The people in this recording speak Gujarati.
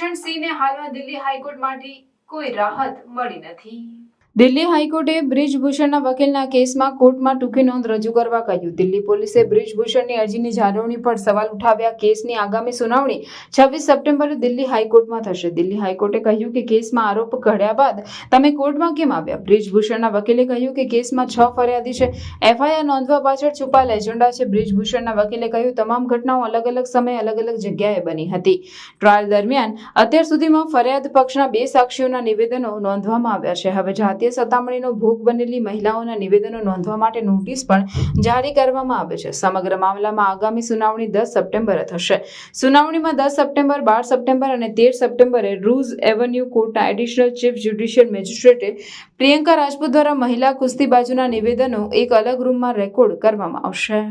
બ્રિજરાજસિંહને હાલમાં દિલ્હી હાઈકોર્ટમાંથી કોઈ રાહત મળી નથી. દિલ્હી હાઈકોર્ટે બ્રિજભૂષણના વકીલના કેસમાં કોર્ટમાં ટૂંકી નોંધ રજૂ કરવા કહ્યું. દિલ્હી પોલીસે બ્રિજભૂષણની અરજીની જાળવણી પર સવાલ ઉઠાવ્યા. કેસની આગામી સુનાવણી છવ્વીસ સપ્ટેમ્બરે દિલ્હી હાઈકોર્ટમાં થશે. દિલ્હી હાઈકોર્ટે કહ્યું કે કેસમાં આરોપ ઘડ્યા બાદ તમે કોર્ટમાં કેમ આવ્યા? બ્રિજભૂષણના વકીલે કહ્યું કે કેસમાં છ ફરિયાદી છે. એફઆઈઆર નોંધવા પાછળ છુપાયેલ એજન્ડા છે. બ્રિજભૂષણના વકીલે કહ્યું, તમામ ઘટનાઓ અલગ અલગ સમયે અલગ અલગ જગ્યાએ બની હતી. ટ્રાયલ દરમિયાન અત્યાર સુધીમાં ફરિયાદ પક્ષના બે સાક્ષીઓના નિવેદનો નોંધવામાં આવ્યા છે. હવે જાતીય સતામણીનો ભોગ બનેલી મહિલાઓના નિવેદનો નોંધવા માટે નોટિસ પણ જારી કરવામાં આવે છે. સમગ્ર મામલામાં આગામી સુનાવણી દસ સપ્ટેમ્બરે થશે. સુનાવણીમાં દસ સપ્ટેમ્બર, બાર સપ્ટેમ્બર અને તેર સપ્ટેમ્બરે રૂઝ એવન્યુ કોર્ટના એડિશનલ ચીફ જ્યુડિશિયલ મેજિસ્ટ્રેટે પ્રિયંકા રાજપૂત દ્વારા મહિલા કુસ્તીબાજુના નિવેદનો એક અલગ રૂમમાં રેકોર્ડ કરવામાં આવશે.